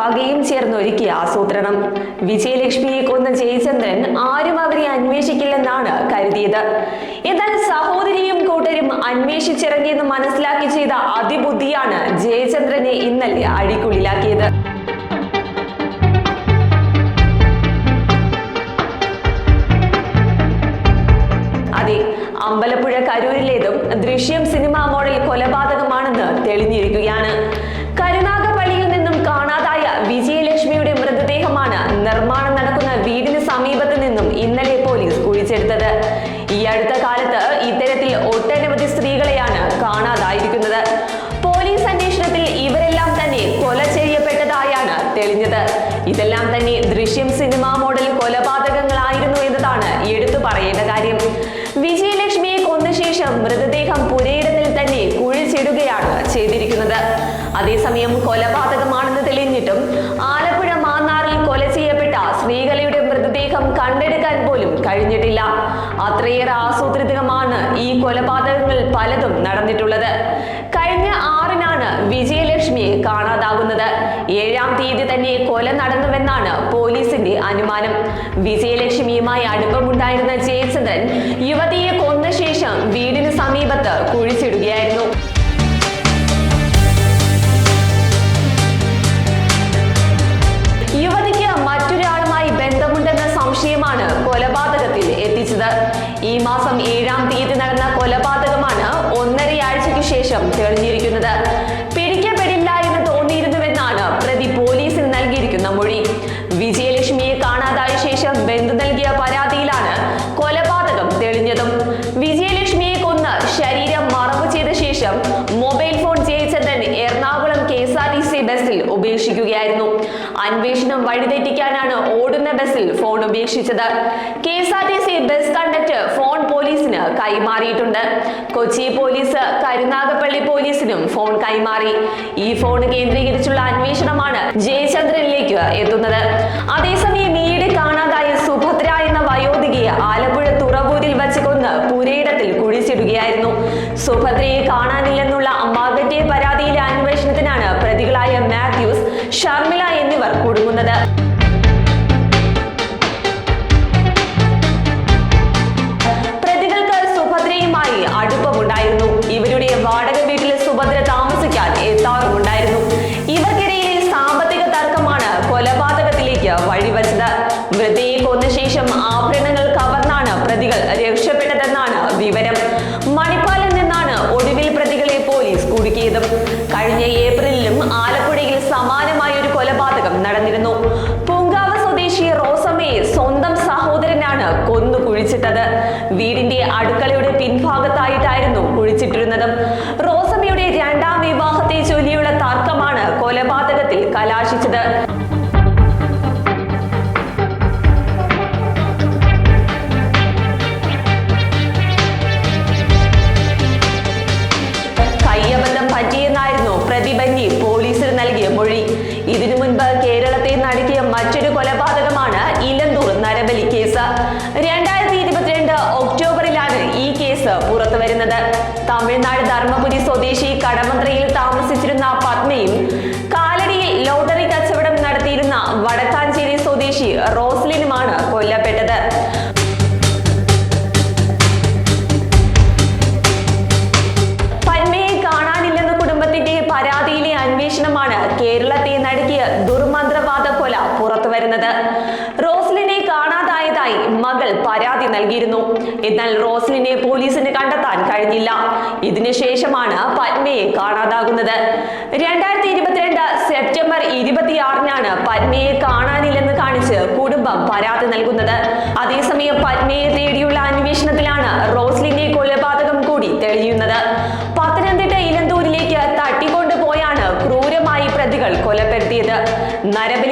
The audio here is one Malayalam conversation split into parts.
പകയും ചേർന്നൊരുക്കിയ ആസൂത്രണം. വിജയലക്ഷ്മിയെ കൊന്ന ജയചന്ദ്രൻ ആരും അവരെ അന്വേഷിക്കില്ലെന്നാണ് കരുതിയത്. എന്നാൽ സഹോദരിയും കൂട്ടരും അന്വേഷിച്ചിറങ്ങിയെന്ന് മനസ്സിലാക്കി ചെയ്ത അതിബുദ്ധിയാണ് ജയചന്ദ്രനെ ഇന്നലെ അഴിക്കുള്ളിലാക്കിയത് അമ്പലപ്പുഴ കരൂരിലേതും ദൃശ്യം സിനിമാ മോഡൽ കൊലപാതകമാണെന്ന് തെളിഞ്ഞിരിക്കുകയാണ്. ഇന്നലെ പോലീസ് കുഴിച്ചെടുത്തത്. ഈ അടുത്ത കാലത്ത് ഇത്തരത്തിൽ ഒട്ടനവധി സ്ത്രീകളെയാണ് കാണാതായിരിക്കുന്നത്. പോലീസ് അന്വേഷണത്തിൽ ഇവരെല്ലാം തന്നെ കൊല ചെയ്യപ്പെട്ടതായാണ് തെളിഞ്ഞത്. ഇതെല്ലാം തന്നെ ദൃശ്യം സിനിമ മോഡൽ കൊലപാതകങ്ങളായിരുന്നു എന്നതാണ് എടുത്തു പറയേണ്ട കാര്യം. വിജയലക്ഷ്മിയെ കൊന്ന ശേഷം മൃതദേഹം പുരയിടത്തിൽ തന്നെ കുഴിച്ചിടുകയാണ് ചെയ്തിരിക്കുന്നത്. അതേസമയം കൊലപാതകമാണെന്ന് കഴിഞ്ഞിട്ടില്ല. അത്രയേറെ ആസൂത്രിതമാണ് ഈ കൊലപാതകങ്ങൾ പലതും നടന്നിട്ടുള്ളത്. കഴിഞ്ഞ ആറിനാണ് വിജയലക്ഷ്മിയെ കാണാതാകുന്നത്. ഏഴാം തീയതി തന്നെ കൊല നടന്നുവെന്നാണ് പോലീസിന്റെ അനുമാനം. വിജയലക്ഷ്മിയുമായി അടുപ്പമുണ്ടായിരുന്ന ജയചന്ദ്രൻ യുവതിയെ കൊന്ന ശേഷം വീടിന് സമീപത്ത് കുഴിച്ചിടുകയായിരുന്നു. ശേഷം തെളിഞ്ഞിരിക്കുന്നത് അന്വേഷണം വഴിതെറ്റിക്കാനാണ് ഓടുന്ന ബസ്സിൽ phone ഉപേക്ഷിച്ചത്. K S R T C bus conductor phone പോലീസിന് കൈമാറിയിട്ടുണ്ട്. കൊച്ചി പോലീസ് കരുനാഗപ്പള്ളി പോലീസിനും ഫോൺ കൈമാറി. ഈ ഫോൺ കേന്ദ്രീകരിച്ചുള്ള അന്വേഷണമാണ് ജയചന്ദ്രനിലേക്ക് എത്തുന്നത്. അതേസമയം ഈയിടെ കാണാതായ സുഭദ്ര എന്ന വയോധികയെ ആലപ്പുഴ തുറവൂരിൽ വച്ച് കൊന്ന് പുരയിടത്തിൽ കുഴിച്ചിടുകയായിരുന്നു. സുഭദ്രയെ കാണാനില്ലെന്നുള്ള കുടുങ്ങുന്നത് പ്രതികൾക്ക് സുഭദ്രയുമായി അടുപ്പമുണ്ടായിരുന്നു. ഇവരുടെ വാടക വീട്ടിൽ സുഭദ്ര താമസിക്കാൻ എത്താറുമുണ്ടായിരുന്നു. ഇവർക്കിടയിലെ സാമ്പത്തിക തർക്കമാണ് കൊലപാതകത്തിലേക്ക് വഴിവെച്ചത്. വൃദ്ധയെ കൊന്ന ശേഷം ആഭരണങ്ങൾ കവർന്നാണ് പ്രതികൾ രക്ഷപ്പെട്ടതെന്നാണ് വീടിന്റെ അടുക്കളയുടെ പിൻഭാഗത്തായിട്ടായിരുന്നു കുഴിച്ചിട്ടിരുന്നത്. റോസമ്മയുടെ രണ്ടാം വിവാഹത്തെ ചൊല്ലിയുള്ള തർക്കമാണ് കൊലപാതകത്തിൽ കലാശിച്ചത്. മൊഴി. ഇതിനു മുൻപ് കേരളത്തെ നടത്തിയ മറ്റൊരു കൊലപാതകമാണ് ഇലന്തൂർ നരബലി കേസ്. കേസ് പുറത്തു വരുന്നത്. തമിഴ്നാട് ധർമ്മപുരി സ്വദേശി കടമന്ത്രിയിൽ താമസിച്ചിരുന്ന പത്മയും കാലടിയിൽ ലോട്ടറി കച്ചവടം നടത്തിയിരുന്ന വടക്കാഞ്ചേരി സ്വദേശി റോസ്ലിനുമാണ് കൊല്ലപ്പെട്ടത്. പത്മയെ കാണാനില്ലെന്ന കുടുംബത്തിന്റെ പരാതിയിലെ അന്വേഷണമാണ് കേരളത്തെ നടുക്കിയ ദുർമന്ത്രവാദ കൊല പുറത്തുവരുന്നത്. കാണാതായതായി മകൾ പരാതി നൽകിയിരുന്നു. എന്നാൽ റോസ്ലിനെ പോലീസിന് കണ്ടെത്താൻ കഴിഞ്ഞില്ല. ഇതിനുശേഷമാണ് പത്മയെ കാണാതാകുന്നത്. രണ്ടായിരത്തി ഇരുപത്തിരണ്ട് സെപ്റ്റംബർ ഇരുപത്തിയാറിനാണ് പത്മയെ കാണാനില്ലെന്ന് കാണിച്ച് കുടുംബം പരാതി നൽകുന്നത്. അതേസമയം പത്മയെ തേടിയുള്ള അന്വേഷണത്തിലാണ് റോസ്ലിന്റെ കൊലപാതകം കൂടി തെളിയുന്നത്. പത്തനംതിട്ട ഇലന്തൂരിലേക്ക് തട്ടിക്കൊണ്ടുപോയാണ് ക്രൂരമായി പ്രതികൾ കൊലപ്പെടുത്തിയത്. നരബലി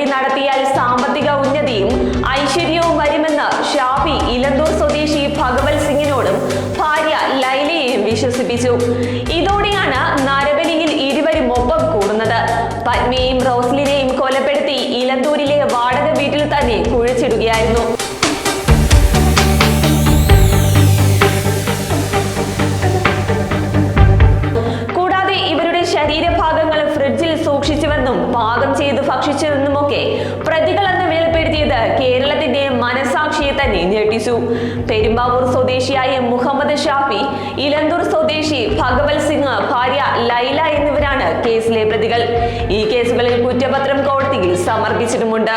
പത്മയെയും റോസ്ലിനെയും കൊലപ്പെടുത്തി ഇലന്തൂരിലെ വാടക വീട്ടിൽ തന്നെ കുഴിച്ചിടുകയായിരുന്നു. കൂടാതെ ഇവരുടെ ശരീരഭാഗങ്ങൾ ഫ്രിഡ്ജിൽ സൂക്ഷിച്ചുവെന്നും പാകം ചെയ്ത് ഭക്ഷിച്ചുവെന്നുമൊക്കെ പ്രതികളെന്ന് വേർപ്പെടുത്തിയത് കേരളത്തിന്റെ മനസാക്ഷിയെ തന്നെ ഞെട്ടിച്ചു. പെരുമ്പാവൂർ സ്വദേശിയായ മുഹമ്മദ് ഷാഫി ഇലന്തൂർ സ്വദേശി ഭഗവത് സിംഗ് ഭാര്യ ലൈല എന്നിവരാണ് കേസിലെ പ്രതികൾ. ഈ കേസുകളിൽ കുറ്റപത്രം കോടതിയിൽ സമർപ്പിച്ചിട്ടുമുണ്ട്.